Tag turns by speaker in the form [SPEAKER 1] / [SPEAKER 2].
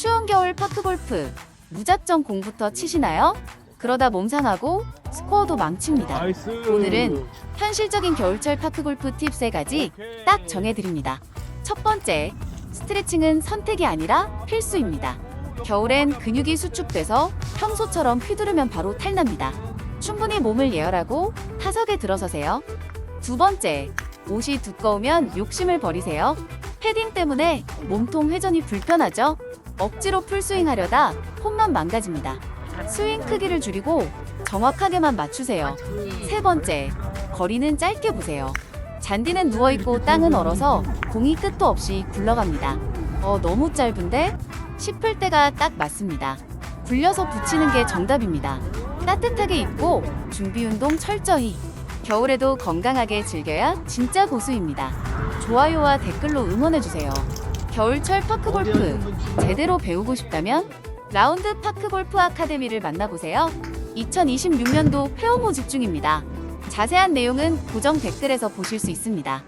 [SPEAKER 1] 추운 겨울 파크골프 무작정 공부터 치시나요? 그러다 몸 상하고 스코어도 망칩니다. 오늘은 현실적인 겨울철 파크골프 팁 세 가지 딱 정해드립니다. 첫 번째, 스트레칭은 선택이 아니라 필수입니다. 겨울엔 근육이 수축돼서 평소처럼 휘두르면 바로 탈납니다. 충분히 몸을 예열하고 타석에 들어서세요. 두 번째, 옷이 두꺼우면 욕심을 버리세요. 패딩 때문에 몸통 회전이 불편하죠? 억지로 풀스윙 하려다 홈런 망가집니다. 스윙 크기를 줄이고 정확하게만 맞추세요. 세 번째, 거리는 짧게 보세요. 잔디는 누워있고 땅은 얼어서 공이 끝도 없이 굴러갑니다. 어, 너무 짧은데? 싶을 때가 딱 맞습니다. 굴려서 붙이는 게 정답입니다. 따뜻하게 입고 준비 운동 철저히. 겨울에도 건강하게 즐겨야 진짜 고수입니다. 좋아요와 댓글로 응원해주세요. 겨울철 파크 골프 제대로 배우고 싶다면 라운드 파크 골프 아카데미를 만나보세요. 2026년도 폐업 모집 중입니다. 자세한 내용은 고정 댓글에서 보실 수 있습니다.